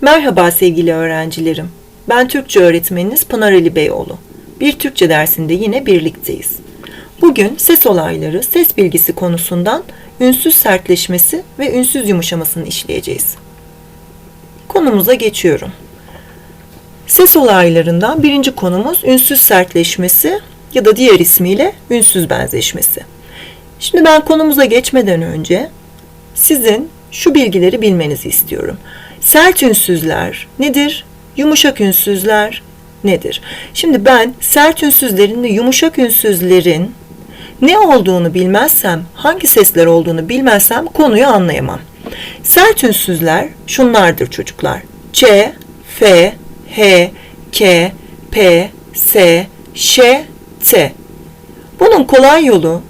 Merhaba sevgili öğrencilerim. Ben Türkçe öğretmeniniz Pınar Ali Beyoğlu. Bir Türkçe dersinde yine birlikteyiz. Bugün ses olayları, ses bilgisi konusundan ünsüz sertleşmesi ve ünsüz yumuşamasını işleyeceğiz. Konumuza geçiyorum. Ses olaylarından birinci konumuz ünsüz sertleşmesi ya da diğer ismiyle ünsüz benzeşmesi. Şimdi ben konumuza geçmeden önce sizin şu bilgileri bilmenizi istiyorum. Sert ünsüzler nedir? Yumuşak ünsüzler nedir? Şimdi ben sert ünsüzlerin ve yumuşak ünsüzlerin ne olduğunu bilmezsem, hangi sesler olduğunu bilmezsem konuyu anlayamam. Sert ünsüzler şunlardır çocuklar. Ç, F, H, K, P, S, Ş, T. Bunun kolay yolu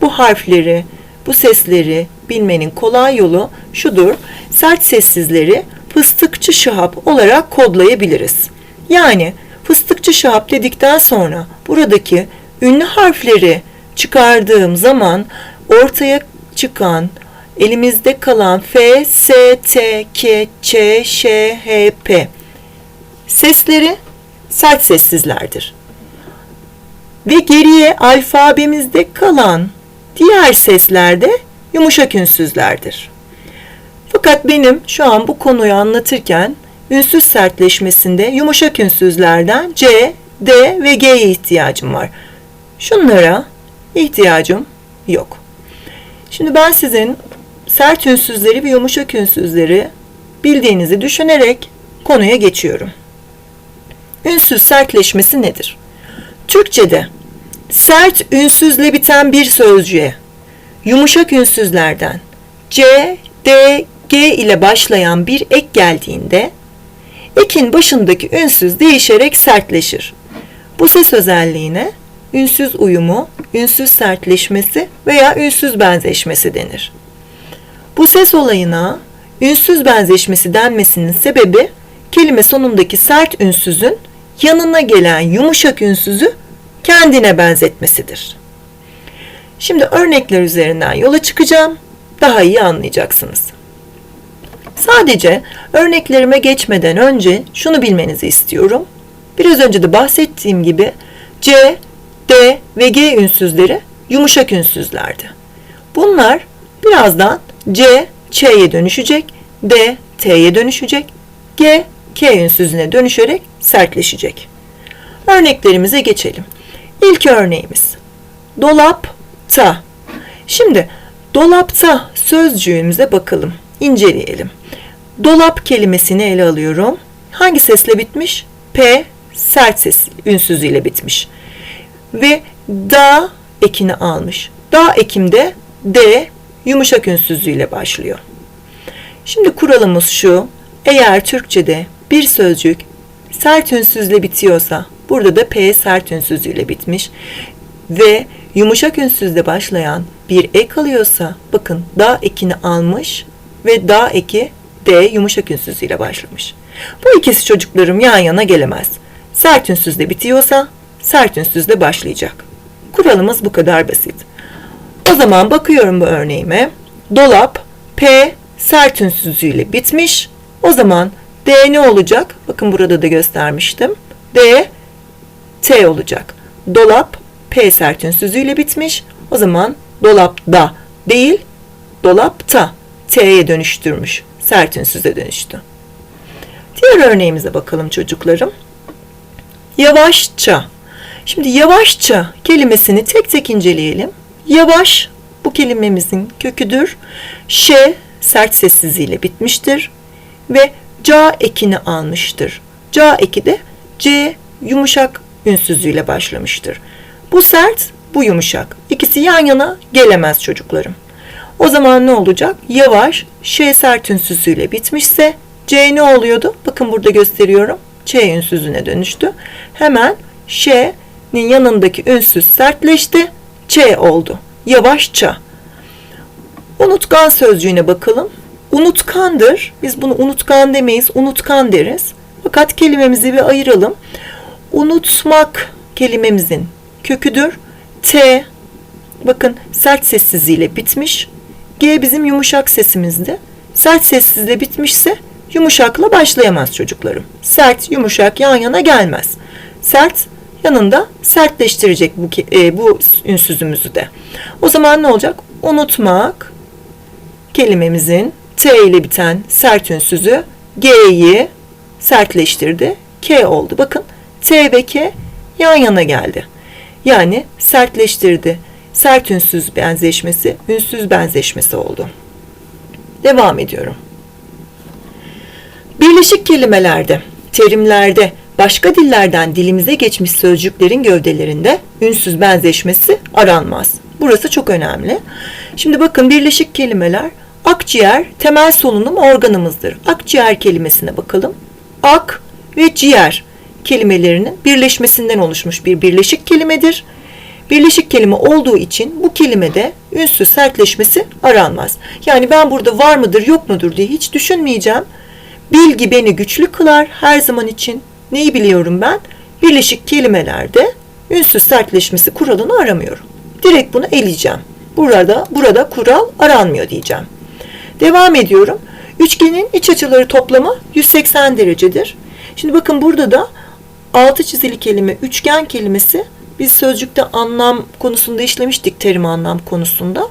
bu harfleri, bu sesleri bilmenin kolay yolu şudur. Sert sessizleri fıstıkçı şahap olarak kodlayabiliriz. Yani fıstıkçı şahap dedikten sonra buradaki ünlü harfleri çıkardığım zaman ortaya çıkan elimizde kalan F, S, T, K, Ç, Ş, H, P sesleri sert sessizlerdir. Ve geriye alfabemizde kalan diğer sesler de yumuşak ünsüzlerdir. Fakat benim şu an bu konuyu anlatırken ünsüz sertleşmesinde yumuşak ünsüzlerden C, D ve G'ye ihtiyacım var. Şunlara ihtiyacım yok. Şimdi ben sizin sert ünsüzleri ve yumuşak ünsüzleri bildiğinizi düşünerek konuya geçiyorum. Ünsüz sertleşmesi nedir? Türkçe'de sert ünsüzle biten bir sözcüğe yumuşak ünsüzlerden C, D, G ile başlayan bir ek geldiğinde ekin başındaki ünsüz değişerek sertleşir. Bu ses özelliğine ünsüz uyumu, ünsüz sertleşmesi veya ünsüz benzeşmesi denir. Bu ses olayına ünsüz benzeşmesi denmesinin sebebi kelime sonundaki sert ünsüzün yanına gelen yumuşak ünsüzü kendine benzetmesidir. Şimdi örnekler üzerinden yola çıkacağım. Daha iyi anlayacaksınız. Sadece örneklerime geçmeden önce şunu bilmenizi istiyorum. Biraz önce de bahsettiğim gibi C, D ve G ünsüzleri yumuşak ünsüzlerdi. Bunlar birazdan C, Ç'ye dönüşecek, D, T'ye dönüşecek, G, K ünsüzüne dönüşerek sertleşecek. Örneklerimize geçelim. İlk örneğimiz dolapta. Şimdi dolapta sözcüğümüze bakalım, inceleyelim. Dolap kelimesini ele alıyorum. Hangi sesle bitmiş? P sert ses ünsüzüyle bitmiş. Ve da ekini almış. Da ekimde D yumuşak ünsüzüyle başlıyor. Şimdi kuralımız şu. Eğer Türkçe'de bir sözcük sert ünsüzle bitiyorsa burada da P sert ünsüzüyle bitmiş ve yumuşak ünsüzle başlayan bir ek alıyorsa bakın da ekini almış ve da eki D yumuşak ünsüzüyle başlamış. Bu ikisi çocuklarım yan yana gelemez. Sert ünsüzle bitiyorsa sert ünsüzle başlayacak. Kuralımız bu kadar basit. O zaman bakıyorum bu örneğime. Dolap P sert ünsüzüyle bitmiş. O zaman D ne olacak? Bakın burada da göstermiştim. D T olacak. Dolap P sert ünsüzüyle bitmiş. O zaman dolapta değil dolapta T'ye dönüştürmüş. Sert ünsüze dönüştü. Diğer örneğimize bakalım çocuklarım. Yavaşça. Şimdi yavaşça kelimesini tek tek inceleyelim. Yavaş bu kelimemizin köküdür. Ş sert sessizliğiyle bitmiştir. Ve ca ekini almıştır. Ca eki de C yumuşak ünsüzüyle başlamıştır. Bu sert, bu yumuşak. İkisi yan yana gelemez çocuklarım. O zaman ne olacak? Yavaş, Ş sert ünsüzüyle bitmişse C ne oluyordu? Bakın burada gösteriyorum. Ç ünsüzüne dönüştü. Hemen Ş'nin yanındaki ünsüz sertleşti. Ç oldu. Yavaşça. Unutkan sözcüğüne bakalım. Unutkandır. Biz bunu unutkan demeyiz, unutkan deriz. Fakat kelimemizi bir ayıralım. Unutmak kelimemizin köküdür. T bakın sert sessizliğiyle bitmiş. G bizim yumuşak sesimizdi. Sert sessizle bitmişse yumuşakla başlayamaz çocuklarım. Sert, yumuşak yan yana gelmez. Sert yanında sertleştirecek bu, e, bu ünsüzümüzü de. O zaman ne olacak? Unutmak kelimemizin T ile biten sert ünsüzü G'yi sertleştirdi. K oldu. Bakın T ve K yan yana geldi. Yani sertleştirdi. Sert ünsüz benzeşmesi, ünsüz benzeşmesi oldu. Devam ediyorum. Birleşik kelimelerde, terimlerde, başka dillerden dilimize geçmiş sözcüklerin gövdelerinde ünsüz benzeşmesi aranmaz. Burası çok önemli. Şimdi bakın birleşik kelimeler akciğer temel solunum organımızdır. Akciğer kelimesine bakalım. Ak ve ciğer kelimelerinin birleşmesinden oluşmuş bir birleşik kelimedir. Birleşik kelime olduğu için bu kelimede ünsüz sertleşmesi aranmaz. Yani ben burada var mıdır yok mudur diye hiç düşünmeyeceğim. Bilgi beni güçlü kılar her zaman için. Neyi biliyorum ben? Birleşik kelimelerde ünsüz sertleşmesi kuralını aramıyorum. Direkt bunu eleyeceğim. Burada burada kural aranmıyor diyeceğim. Devam ediyorum. Üçgenin iç açıları toplamı 180 derecedir. Şimdi bakın burada da altı çizili kelime üçgen kelimesi biz sözcükte anlam konusunda işlemiştik terim anlam konusunda.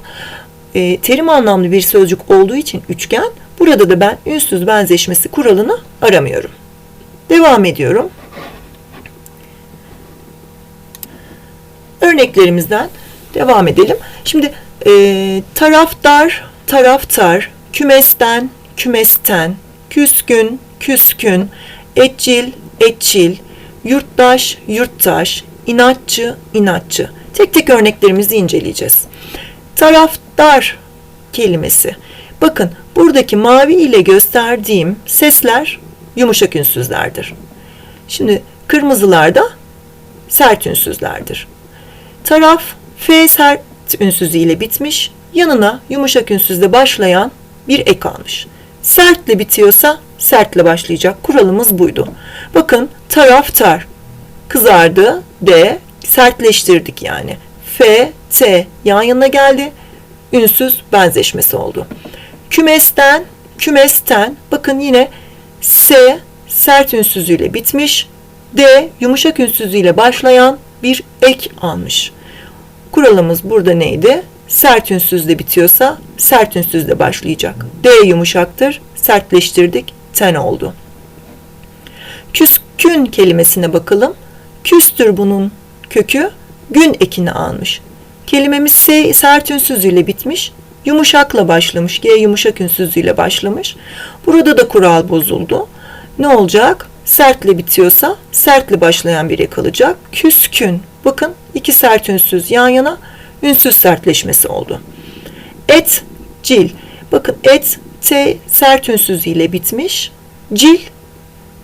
E, terim anlamlı bir sözcük olduğu için üçgen burada da ben ünsüz benzeşmesi kuralını aramıyorum. Devam ediyorum. Örneklerimizden devam edelim. Şimdi e, taraftar, taraftar, kümesten, kümesten, küskün, küskün, etçil, etçil, yurttaş, yurttaş, inatçı, inatçı. Tek tek örneklerimizi inceleyeceğiz. Taraftar kelimesi. Bakın buradaki mavi ile gösterdiğim sesler yumuşak ünsüzlerdir. Şimdi kırmızılarda sert ünsüzlerdir. Taraf F sert ünsüzü ile bitmiş, yanına yumuşak ünsüzle başlayan bir ek almış. Sertle bitiyorsa sertle başlayacak. Kuralımız buydu. Bakın taraftar kızardı D sertleştirdik yani. F, T yan yana geldi. Ünsüz benzeşmesi oldu. Kümesten, kümesten bakın yine S sert ünsüzüyle bitmiş. D yumuşak ünsüzüyle başlayan bir ek almış. Kuralımız burada neydi? Sert ünsüzle bitiyorsa sert ünsüzle başlayacak. D yumuşaktır. Sertleştirdik. Ten oldu. Küskün kelimesine bakalım. Küstür bunun kökü gün ekini almış. Kelimemiz S sert ünsüzüyle bitmiş. Yumuşakla başlamış. G yumuşak ünsüzüyle başlamış. Burada da kural bozuldu. Ne olacak? Sertle bitiyorsa sertle başlayan bir ek alacak. Küskün. Bakın iki sert ünsüz yan yana ünsüz sertleşmesi oldu. Et, cil. Bakın et, t sert ünsüz ile bitmiş. Cil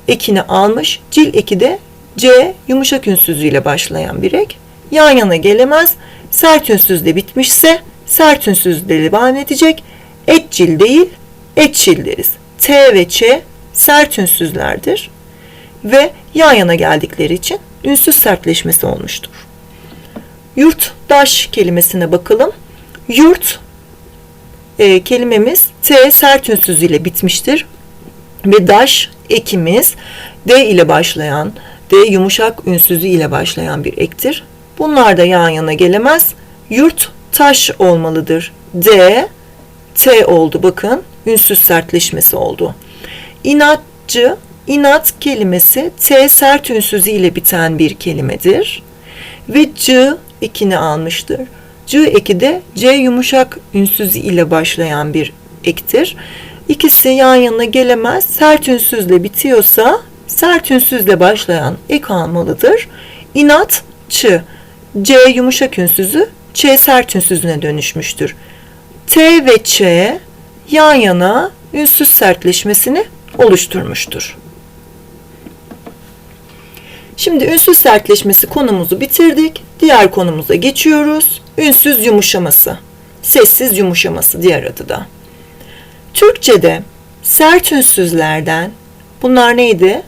ekini almış. Cil eki de C yumuşak ünsüzüyle başlayan bir ek. Yan yana gelemez. Sert ünsüzle bitmişse sert ünsüzle devam edecek. Etçil değil, etçil deriz. T ve Ç sert ünsüzlerdir ve yan yana geldikleri için ünsüz sertleşmesi olmuştur. Yurttaş kelimesine bakalım. Yurt e, kelimemiz T sert ünsüz ile bitmiştir. Ve daş ekimiz D ile başlayan, D yumuşak ünsüzü ile başlayan bir ektir. Bunlar da yan yana gelemez. Yurt taş olmalıdır. D, T oldu bakın. Ünsüz sertleşmesi oldu. İnatçı, inat kelimesi T sert ünsüzü ile biten bir kelimedir. Ve C ekini almıştır. C eki de C yumuşak ünsüzü ile başlayan bir ektir. İkisi yan yana gelemez. Sert ünsüzle bitiyorsa sert ünsüzle başlayan ek almalıdır. İnat ç. C yumuşak ünsüzü Ç sert ünsüzüne dönüşmüştür. T ve Ç yan yana ünsüz sertleşmesini oluşturmuştur. Şimdi ünsüz sertleşmesi konumuzu bitirdik. Diğer konumuza geçiyoruz. Ünsüz yumuşaması. Sessiz yumuşaması diğer adı da. Türkçe'de sert ünsüzlerden bunlar neydi?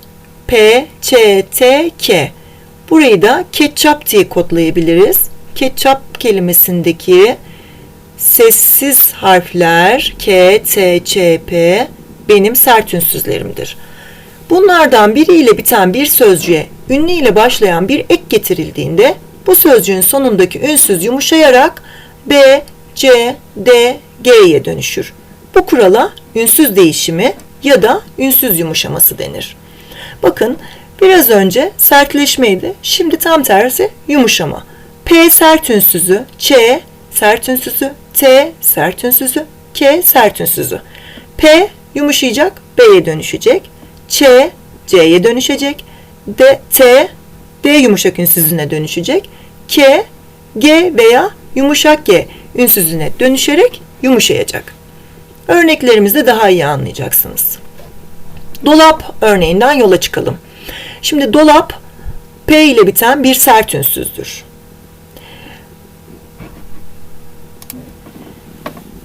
P, Ç, T, K. Burayı da ketçap diye kodlayabiliriz. Ketçap kelimesindeki sessiz harfler K, T, Ç, P benim sert ünsüzlerimdir. Bunlardan biriyle biten bir sözcüğe ünlü ile başlayan bir ek getirildiğinde bu sözcüğün sonundaki ünsüz yumuşayarak B, C, D, G'ye dönüşür. Bu kurala ünsüz değişimi ya da ünsüz yumuşaması denir. Bakın biraz önce sertleşmeydi. Şimdi tam tersi yumuşama. P sert ünsüzü, Ç sert ünsüzü, T sert ünsüzü, K sert ünsüzü. P yumuşayacak, B'ye dönüşecek. Ç C'ye dönüşecek. D, T D yumuşak ünsüzüne dönüşecek. K G veya yumuşak G ünsüzüne dönüşerek yumuşayacak. Örneklerimizde daha iyi anlayacaksınız. Dolap örneğinden yola çıkalım. Şimdi dolap P ile biten bir sert ünsüzdür.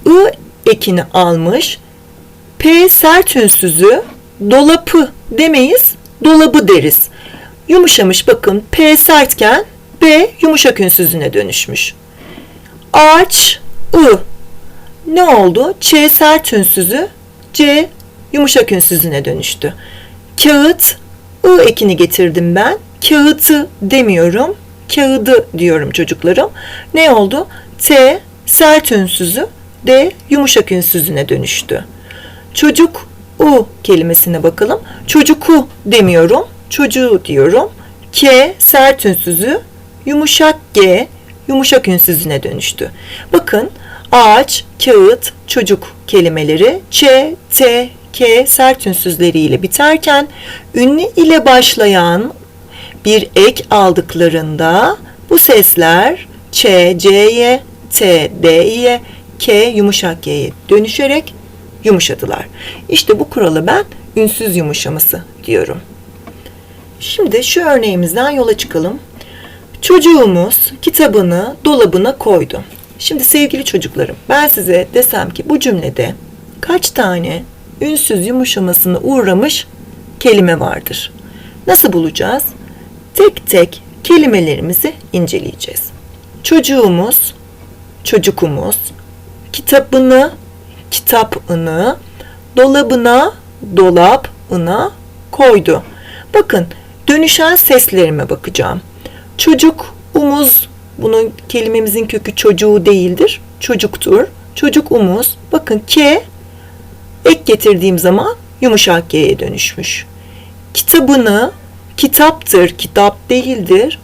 I ekini almış. P sert ünsüzü dolapı demeyiz, dolabı deriz. Yumuşamış bakın P sertken B yumuşak ünsüzüne dönüşmüş. Ağaç I ne oldu? Ç sert ünsüzü C yumuşak ünsüzüne dönüştü. Kağıt I ekini getirdim ben. Kağıtı demiyorum. Kağıdı diyorum çocuklarım. Ne oldu? T sert ünsüzü D yumuşak ünsüzüne dönüştü. Çocuk U kelimesine bakalım. Çocuku demiyorum. Çocuğu diyorum. K sert ünsüzü yumuşak G yumuşak ünsüzüne dönüştü. Bakın ağaç, kağıt, çocuk kelimeleri Ç, T, K sert ünsüzleriyle biterken ünlü ile başlayan bir ek aldıklarında bu sesler Ç, C'ye, T, D'ye, K yumuşak G'ye dönüşerek yumuşadılar. İşte bu kuralı ben ünsüz yumuşaması diyorum. Şimdi şu örneğimizden yola çıkalım. Çocuğumuz kitabını dolabına koydu. Şimdi sevgili çocuklarım ben size desem ki bu cümlede kaç tane ünsüz yumuşamasını uğramış kelime vardır? Nasıl bulacağız? Tek tek kelimelerimizi inceleyeceğiz. Çocuğumuz, çocukumuz, kitabını, kitapını, dolabına, dolapına koydu. Bakın dönüşen seslerime bakacağım. Çocuk, umuz, bunun kelimemizin kökü çocuğu değildir. Çocuktur. Çocuk umuz. Bakın K ek getirdiğim zaman yumuşak G'ye dönüşmüş. Kitabını kitaptır, kitap değildir.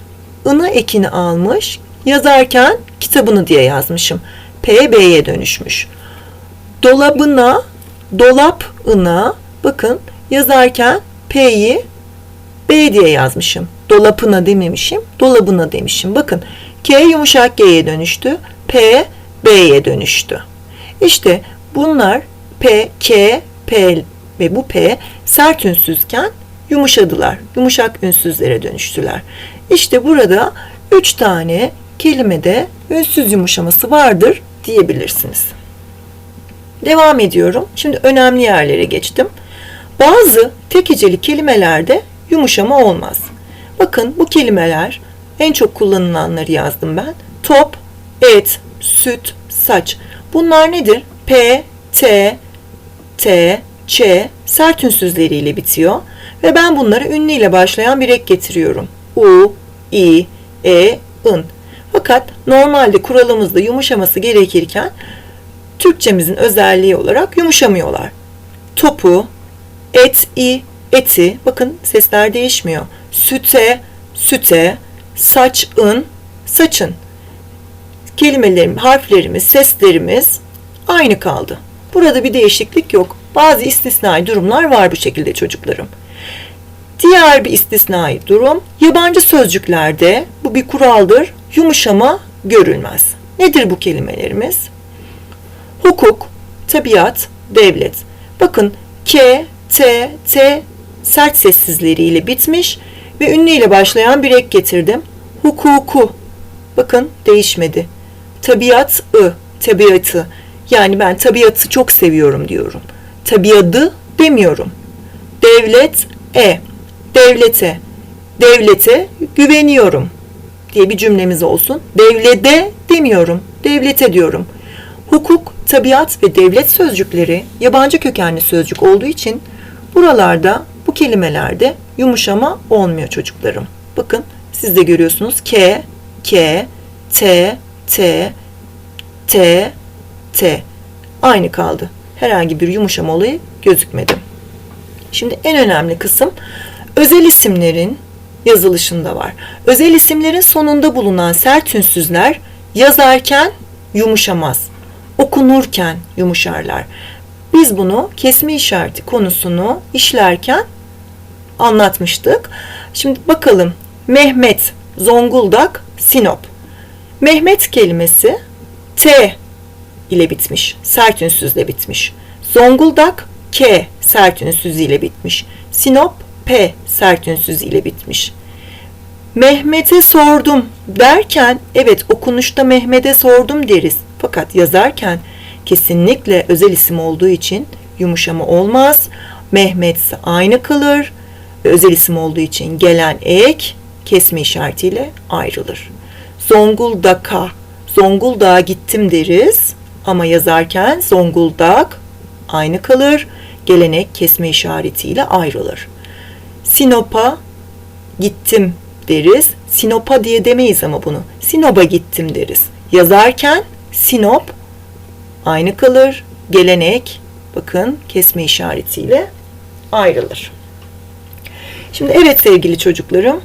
Ina ekini almış. Yazarken kitabını diye yazmışım. P B'ye dönüşmüş. Dolabına, dolapına bakın yazarken P'yi B diye yazmışım. Dolapına dememişim, dolabına demişim. Bakın K yumuşak G'ye dönüştü. P B'ye dönüştü. İşte bunlar P, K, P ve bu P sert ünsüzken yumuşadılar. Yumuşak ünsüzlere dönüştüler. İşte burada üç tane kelimede ünsüz yumuşaması vardır diyebilirsiniz. Devam ediyorum. Şimdi önemli yerlere geçtim. Bazı tek heceli kelimelerde yumuşama olmaz. Bakın bu kelimeler en çok kullanılanları yazdım ben. Top, et, süt, saç. Bunlar nedir? P, T, T, Ç sert ünsüzleriyle bitiyor ve ben bunları ünlü ile başlayan bir ek getiriyorum. U, I, E, ın. Fakat normalde kuralımızda yumuşaması gerekirken Türkçemizin özelliği olarak yumuşamıyorlar. Topu, et, i, eti, bakın sesler değişmiyor. Süte, süte, saçın, saçın. Kelimelerim, harflerimiz, seslerimiz aynı kaldı. Burada bir değişiklik yok. Bazı istisnai durumlar var bu şekilde çocuklarım. Diğer bir istisnai durum yabancı sözcüklerde bu bir kuraldır. Yumuşama görülmez. Nedir bu kelimelerimiz? Hukuk, tabiat, devlet. Bakın K, T, T sert sessizleriyle bitmiş ve ünlü ile başlayan bir ek getirdim. Hukuku. Bakın değişmedi. Tabiat, ı, tabiatı. Yani ben tabiatı çok seviyorum diyorum. Tabiadı demiyorum. Devlet, e. Devlete. Devlete güveniyorum diye bir cümlemiz olsun. Devlede demiyorum. Devlete diyorum. Hukuk, tabiat ve devlet sözcükleri yabancı kökenli sözcük olduğu için buralarda bu kelimelerde yumuşama olmuyor çocuklarım. Bakın siz de görüyorsunuz K, K, T, T, T, T. Aynı kaldı. Herhangi bir yumuşama olayı gözükmedi. Şimdi en önemli kısım özel isimlerin yazılışında var. Özel isimlerin sonunda bulunan sert ünsüzler yazarken yumuşamaz. Okunurken yumuşarlar. Biz bunu kesme işareti konusunu işlerken anlatmıştık. Şimdi bakalım Mehmet, Zonguldak, Sinop. Mehmet kelimesi T ile bitmiş. Sert ünsüzle bitmiş. Zonguldak K sert ünsüz ile bitmiş. Sinop P sert ünsüz ile bitmiş. Mehmet'e sordum derken evet okunuşta Mehmet'e sordum deriz. Fakat yazarken kesinlikle özel isim olduğu için yumuşama olmaz. Mehmet ise aynı kalır. Özel isim olduğu için gelen ek kesme işaretiyle ayrılır. Zonguldak'a, Zonguldak'a gittim deriz ama yazarken Zonguldak aynı kalır. Gelenek kesme işaretiyle ayrılır. Sinop'a gittim deriz. Sinop'a diye demeyiz ama bunu. Sinop'a gittim deriz. Yazarken Sinop aynı kalır. Gelenek bakın kesme işaretiyle ayrılır. Şimdi evet sevgili çocuklarım,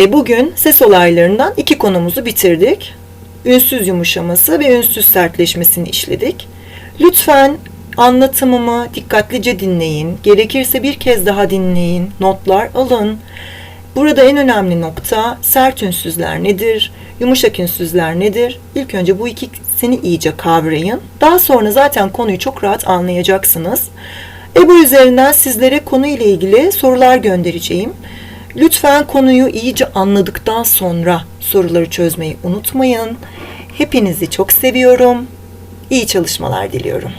e, bugün ses olaylarından iki konumuzu bitirdik. Ünsüz yumuşaması ve ünsüz sertleşmesini işledik. Lütfen anlatımımı dikkatlice dinleyin. Gerekirse bir kez daha dinleyin. Notlar alın. Burada en önemli nokta sert ünsüzler nedir? Yumuşak ünsüzler nedir? İlk önce bu ikisini iyice kavrayın. Daha sonra zaten konuyu çok rahat anlayacaksınız. EBO üzerinden sizlere konu ile ilgili sorular göndereceğim. Lütfen konuyu iyice anladıktan sonra soruları çözmeyi unutmayın. Hepinizi çok seviyorum. İyi çalışmalar diliyorum.